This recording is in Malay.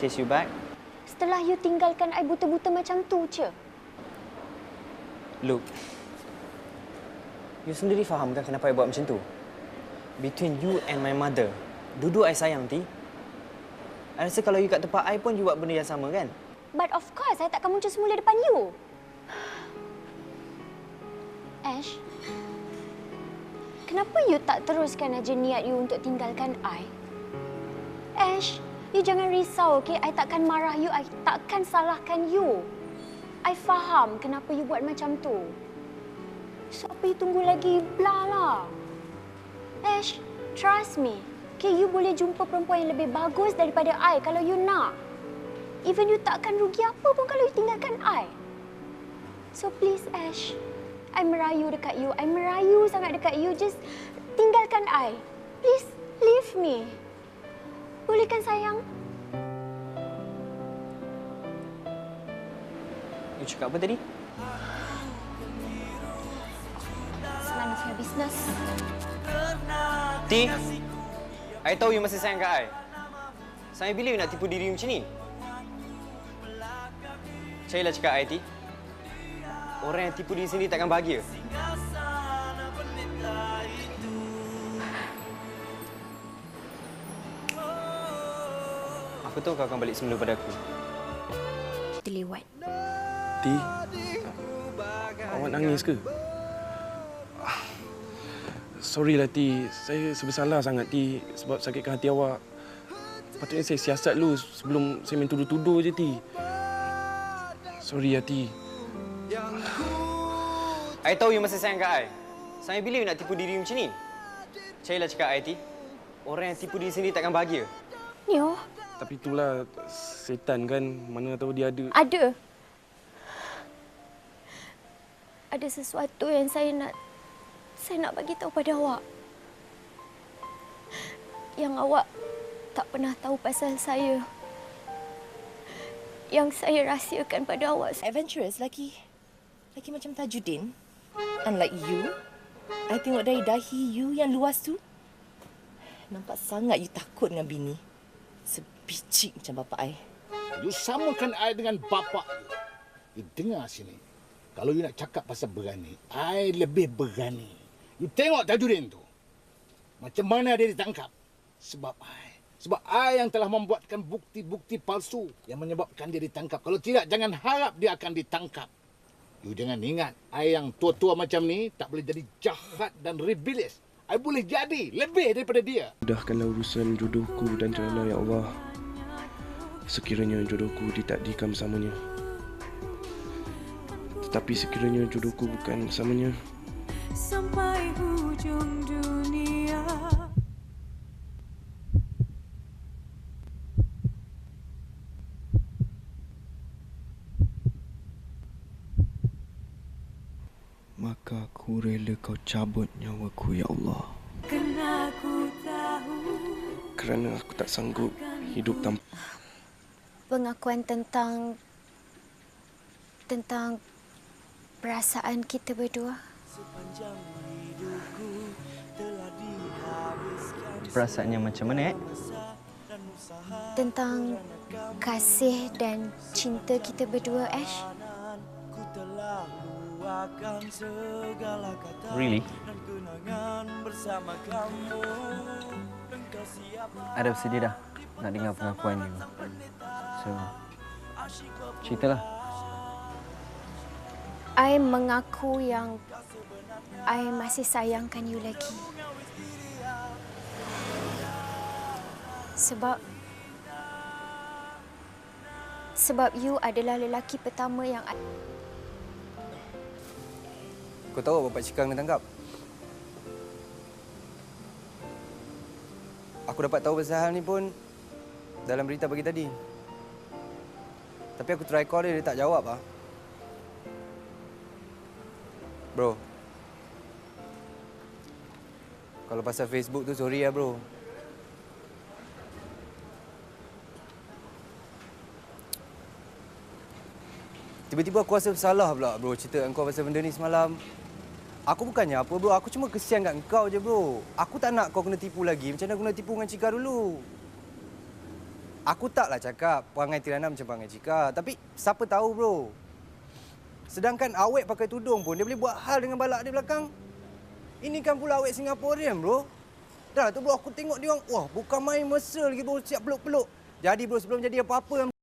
chase you back. Setelah you tinggalkan I buta-buta macam tu je. Look, you sendiri faham kan kenapa I buat macam tu? Between you and my mother, duduk I sayang, Ti. I rasa kalau you kat tempat I pun you buat benda yang sama kan? But of course, I takkan muncul semula depan you. Ash, kenapa you tak teruskan aja niat you untuk tinggalkan I? You jangan risau, okay? I takkan marah you, I takkan salahkan you. I faham kenapa you buat macam tu. So, apa you tunggu lagi? Belah lah. Ash, trust me. Okay, you boleh jumpa perempuan yang lebih bagus daripada I kalau you nak. Even you takkan rugi apa pun kalau you tinggalkan I. So please Ash, I merayu dekat you. I merayu sangat dekat you. Just tinggalkan I. Please leave me. Boleh kan sayang? You cakap apa tadi? Senang nak bisnes. Ti, I tahu you masih sayang kat I. Sampai bila you nak tipu diri macam ni? Percayalah cakap I, Ti. Orang yang tipu diri sendiri takkan bahagia. Aku tahu kau akan balik semula pada aku. Kita lewat. Ti, awak nangis ke? Ah, Sorry lah Ti, saya sebesalah sangat Ti sebab sakitkan hati awak. Patutnya saya siasat dulu sebelum saya main tuduh-tuduh je Ti. Sorry ya Ti. I tahu you masih sayang kat I. Sampai bila you nak tipu diri macam ni? Percayalah cakap I, Ti. Orang yang tipu diri sendiri takkan bahagia. Nyo, Tapi itulah setan kan, mana tahu dia ada. ada. Ada sesuatu yang saya nak saya nak bagi tahu pada awak. Yang awak tak pernah tahu pasal saya. Yang saya rahsiakan pada awak. adventurous lagi. Lagi macam Tajudin. Unlike you. I tengok dari dahi you yang luas tu. Nampak sangat you takut dengan bini. Sebiji macam bapa I. You samakan I dengan bapa you. You dengar sini. Kalau you nak cakap pasal berani, I lebih berani. You tengok Tajudin tu. Macam mana dia ditangkap? Sebab I. Sebab I yang telah membuatkan bukti-bukti palsu yang menyebabkan dia ditangkap. Kalau tidak, jangan harap dia akan ditangkap. You jangan ingat, I yang tua-tua macam ni tak boleh jadi jahat dan rebellious. I boleh jadi lebih daripada dia. Mudahkanlah urusan jodohku dan celana ya Allah. Sekiranya jodohku ditakdirkan bersamanya. Tetapi sekiranya jodohku bukan bersamanya, sampai hujung dunia. maka aku rela kau cabut nyawaku ya Allah. Kena ku tahu Kerana aku tak sanggup hidup tanpa pengakuan tentang tentang perasaan kita berdua. Perasaannya macam mana, eh? Tentang kasih dan cinta kita berdua, Ash. Really? I dah bersedia dah nak dengar pengakuan you. So, ceritalah. I mengaku yang I masih sayangkan you lagi. Sebab sebab you adalah lelaki pertama yang I, Kau tahu Bapak Cikang kena tangkap? Aku dapat tahu pasal hal ni pun dalam berita pagi tadi. Tapi aku try call dia, dia tak jawab ah. Bro. Kalau pasal Facebook tu sorry ya bro. Tiba-tiba aku rasa bersalah pula bro cerita dengan kau pasal benda ni semalam. Aku bukannya apa bro, aku cuma kesian kat kau je bro. Aku tak nak kau kena tipu lagi macam mana aku kena tipu dengan Cika dulu. Aku taklah cakap perangai Tirana macam perangai Cika. Tapi siapa tahu bro. Sedangkan awet pakai tudung pun dia boleh buat hal dengan balak di belakang. Ini kan pula awet Singaporean bro. Dah tu bro aku tengok dia orang. Wah bukan main mesra lagi bro siap peluk-peluk. Jadi bro sebelum jadi apa-apa